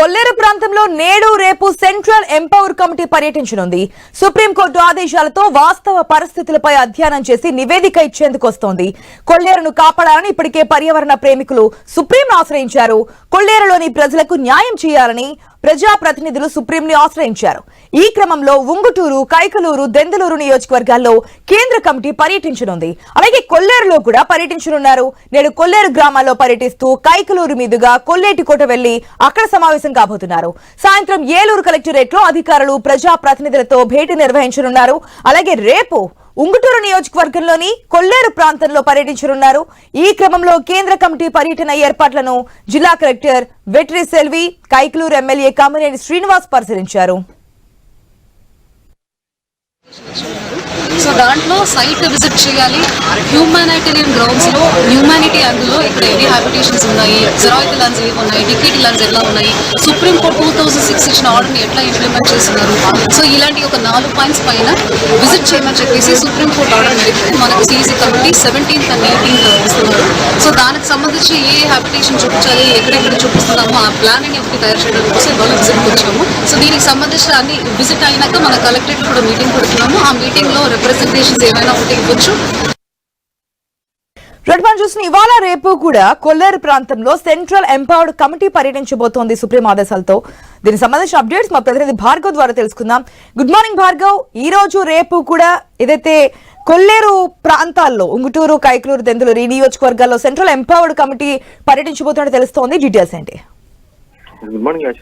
కొల్లేరు ప్రాంతంలో నేడు రేపు సెంట్రల్ ఎంపవర్ కమిటీ పర్యటించనుంది. సుప్రీంకోర్టు ఆదేశాలతో వాస్తవ పరిస్థితులపై అధ్యయనం చేసి నివేదిక ఇచ్చేందుకు వస్తోంది కొల్లేరును కాపాడాలని ఇప్పటికే పర్యావరణ ప్రేమికులు సుప్రీంను ఆశ్రయించారు. కొల్లేరులోని ప్రజలకు న్యాయం చేయాలని ప్రజాప్రతినిధులు సుప్రీంని ఆశ్రయించారు. ఈ క్రమంలో ఉంగుటూరు కైకలూరు దెందలూరు నియోజకవర్గాల్లో కేంద్ర కమిటీ పర్యటించనుంది. అలాగే కొల్లేరులో కూడా పర్యటించనున్నారు. నేడు కొల్లేరు గ్రామాల్లో పర్యటిస్తూ కైకలూరు మీదుగా కొల్లేటికోట వెళ్ళి అక్కడ సమావేశం కాబోతున్నారు. సాయంత్రం ఏలూరు కలెక్టరేట్లో అధికారులు ప్రజాప్రతినిధులతో భేటీ నిర్వహించనున్నారు. అలాగే రేపు ఉంగుటూరు నియోజకవర్గంలోని కొల్లేరు ప్రాంతంలో పర్యటించనున్నారు. ఈ క్రమంలో కేంద్ర కమిటీ పర్యటన ఏర్పాట్లను జిల్లా కలెక్టర్ వెట్రి సెల్వి కైకలూరు ఎమ్మెల్యే కామినేని శ్రీనివాస్ పరిశీలించారు. దాంట్లో సైట్ విజిట్ చేయాలి. హ్యూమానిటేరియన్ గ్రౌండ్స్లో హ్యూమానిటీ యాంగిల్లో ఇక్కడ ఎన్ని హ్యాబిటేషన్స్ ఉన్నాయి? జెరాయిక్ ల్యాండ్స్ ఏవి ఉన్నాయి? డిక్రీట్ ల్యాండ్స్ ఎలా ఉన్నాయి? Supreme court two thousand six ఇచ్చిన ఆర్డర్ని ఎట్లా ఇంప్లిమెంట్ చేస్తున్నారు? సో ఇలాంటి ఒక నాలుగు పాయింట్స్ పైన విజిట్ చేయమని చెప్పేసి సుప్రీం కోర్ట్ ఆర్డర్ మేరకు మనకు CEC committee seventeenth and eighteenth ఇస్తున్నారు. సో దానికి సంబంధించి ఏ హ్యాబిటేషన్ చూపించాలి? ఎక్కడెక్కడ చూపిస్తున్నామో ఆ ప్లాన్ అని ఒకటి తయారు చేయడం కోసం ఇవాళ విజిట్కి వచ్చాము. సో దీనికి సంబంధించిన అన్ని విజిట్ అయినాక మన కలెక్టరేట్ కూడా మీటింగ్ పెడుతున్నాము. ఆ మీటింగ్లో రిప్రజెంటేషన్స్ ఏమైనా ఒకటి ఇవ్వచ్చు. రెడ్ చూసిన ఇవాళ రేపు కూడా కొల్లేరు ప్రాంతంలో సెంట్రల్ ఎంపవర్డ్ కమిటీ పర్యటించబోతోంది సుప్రీం ఆదేశాలతో. దీనికి సంబంధించిన అప్డేట్స్ మా ప్రతినిధి భార్గవ్ ద్వారా తెలుసుకుందాం. Good morning Bhargav. ఈ రోజు రేపు కూడా ఏదైతే కొల్లేరు ప్రాంతాల్లో ఉంగుటూరు కైకలూరు దెందులూరు ఈ నియోజకవర్గాల్లో సెంట్రల్ ఎంపవర్డ్ కమిటీ పర్యటించబోతున్నట్టు తెలుస్తోంది. డీటెయిల్స్ ఏంటి? గుడ్ మార్నింగ్ ఆశ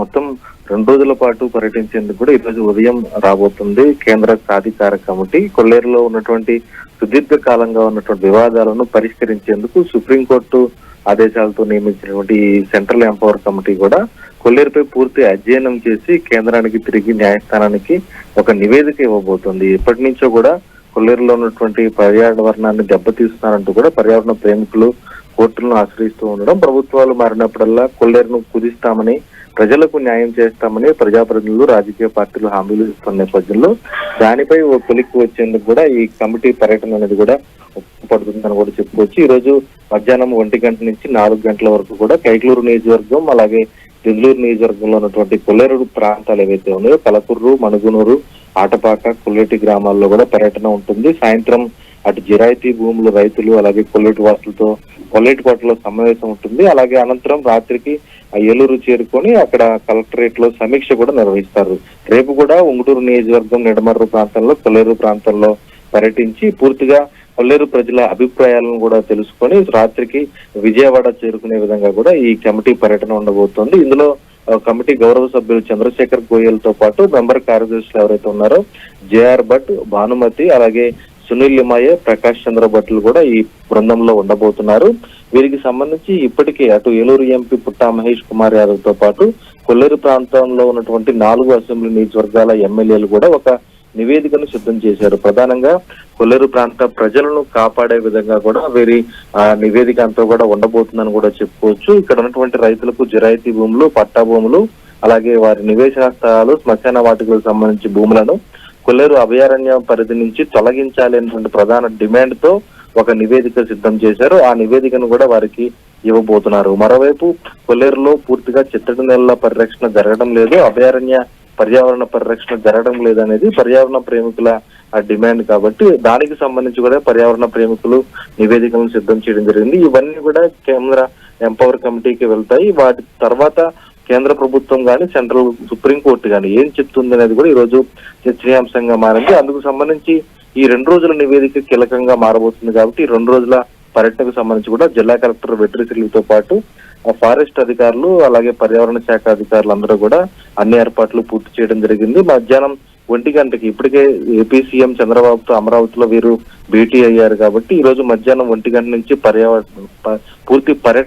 మొత్తం రెండు రోజుల పాటు పర్యటించేందుకు కూడా ఈరోజు ఉదయం రాబోతుంది కేంద్ర సాధికార కమిటీ. కొల్లేరులో ఉన్నటువంటి సుదీర్ఘ కాలంగా ఉన్నటువంటి వివాదాలను పరిష్కరించేందుకు సుప్రీంకోర్టు ఆదేశాలతో నియమించినటువంటి సెంట్రల్ ఎంపవర్ కమిటీ కూడా కొల్లేరుపై పూర్తి అధ్యయనం చేసి కేంద్రానికి తిరిగి న్యాయస్థానానికి ఒక నివేదిక ఇవ్వబోతుంది. ఎప్పటి నుంచో కూడా కొల్లేరులో ఉన్నటువంటి పర్యావరణాన్ని దెబ్బతీస్తున్నారంటూ కూడా పర్యావరణ ప్రేమికులు కోర్టులను ఆశ్రయిస్తూ ఉండడం ప్రభుత్వాలు మారినప్పుడల్లా కొల్లేరును కుదిస్తామని ప్రజలకు న్యాయం చేస్తామని ప్రజాప్రతినిధులు రాజకీయ పార్టీలు హామీలు ఇస్తున్న నేపథ్యంలో దానిపై ఓ కొలిక్కి వచ్చేందుకు కూడా ఈ కమిటీ పర్యటన అనేది కూడా ఉపయోగపడుతుందని కూడా చెప్పుకోవచ్చు. ఈ రోజు మధ్యాహ్నం ఒంటి గంట నుంచి నాలుగు గంటల వరకు కూడా కైకలూరు నియోజకవర్గం అలాగే దిగులూరు నియోజకవర్గంలో ఉన్నటువంటి కొల్లేరు ప్రాంతాలు ఏవైతే ఉన్నాయో కలకుర్రు మణుగునూరు ఆటపాక కొల్లేటి గ్రామాల్లో కూడా పర్యటన ఉంటుంది. సాయంత్రం అటు జిరాయితీ భూములు రైతులు అలాగే కొల్లేటి వాసులతో కొల్లేటికోటలో సమావేశం ఉంటుంది. అలాగే అనంతరం రాత్రికి ఏలూరు చేరుకొని అక్కడ కలెక్టరేట్లో సమీక్ష కూడా నిర్వహిస్తారు. రేపు కూడా ఉంగుటూరు నియోజకవర్గం నిడమర్రు ప్రాంతంలో కొల్లేరు ప్రాంతంలో పర్యటించి పూర్తిగా కొల్లేరు ప్రజల అభిప్రాయాలను కూడా తెలుసుకొని రాత్రికి విజయవాడ చేరుకునే విధంగా కూడా ఈ కమిటీ పర్యటన ఉండబోతోంది. ఇందులో కమిటీ గౌరవ సభ్యులు చంద్రశేఖర్ గోయల్తో పాటు మెంబర్ కార్యదర్శులు ఎవరైతే ఉన్నారో జేఆర్ భట్ భానుమతి అలాగే సునీల్ లిమాయే ప్రకాష్ చంద్ర భట్లు కూడా ఈ బృందంలో ఉండబోతున్నారు. వీరికి సంబంధించి ఇప్పటికే అటు ఏలూరు ఎంపీ పుట్టా మహేష్ కుమార్ యాదవ్తో పాటు కొల్లేరు ప్రాంతంలో ఉన్నటువంటి నాలుగు అసెంబ్లీ నియోజకవర్గాల ఎమ్మెల్యేలు కూడా ఒక నివేదికను సిద్ధం చేశారు. ప్రధానంగా కొల్లేరు ప్రాంత ప్రజలను కాపాడే విధంగా కూడా వీరి ఆ, నివేదిక అంతా కూడా ఉండబోతుందని కూడా చెప్పుకోవచ్చు. ఇక్కడ ఉన్నటువంటి రైతులకు జిరాయితీ భూములు పట్టా భూములు అలాగే వారి నివేశన స్థలాలు శ్మశాన వాటికలకు సంబంధించి భూములను కొల్లేరు అభయారణ్య పరిధి నుంచి తొలగించాలి అనేటువంటి ప్రధాన డిమాండ్తో ఒక నివేదిక సిద్ధం చేశారు. ఆ నివేదికను కూడా వారికి ఇవ్వబోతున్నారు. మరోవైపు కొల్లేరులో పూర్తిగా చిత్తడి నెలల పరిరక్షణ జరగడం లేదు. అభయారణ్య పర్యావరణ పరిరక్షణ జరగడం లేదనేది పర్యావరణ ప్రేమికుల ఆ డిమాండ్ కాబట్టి దానికి సంబంధించి కూడా పర్యావరణ ప్రేమికులు నివేదికలను సిద్ధం చేయడం జరిగింది. ఇవన్నీ కూడా కేంద్ర ఎంపవర్ కమిటీకి వెళ్తాయి. వాటి తర్వాత కేంద్ర ప్రభుత్వం కానీ సెంట్రల్ సుప్రీం కోర్టు కానీ ఏం చెప్తుంది అనేది కూడా ఈ రోజు చర్చనీయాంశంగా మారింది. అందుకు సంబంధించి ఈ రెండు రోజుల నివేదిక కీలకంగా మారబోతుంది కాబట్టి ఈ రెండు రోజుల పర్యటనకు సంబంధించి కూడా జిల్లా కలెక్టర్ వెట్రిసిలితో పాటు ఆ ఫారెస్ట్ అధికారులు అలాగే పర్యావరణ శాఖ అధికారులు అందరూ కూడా అన్ని ఏర్పాట్లు పూర్తి చేయడం జరిగింది. మధ్యాహ్నం ఒంటి గంటకి ఇప్పటికే ఏపీ సీఎం చంద్రబాబుతో అమరావతిలో వీరు భేటీ అయ్యారు కాబట్టి ఈ రోజు మధ్యాహ్నం ఒంటి గంట నుంచి పర్యావరణ పూర్తి పర్యటన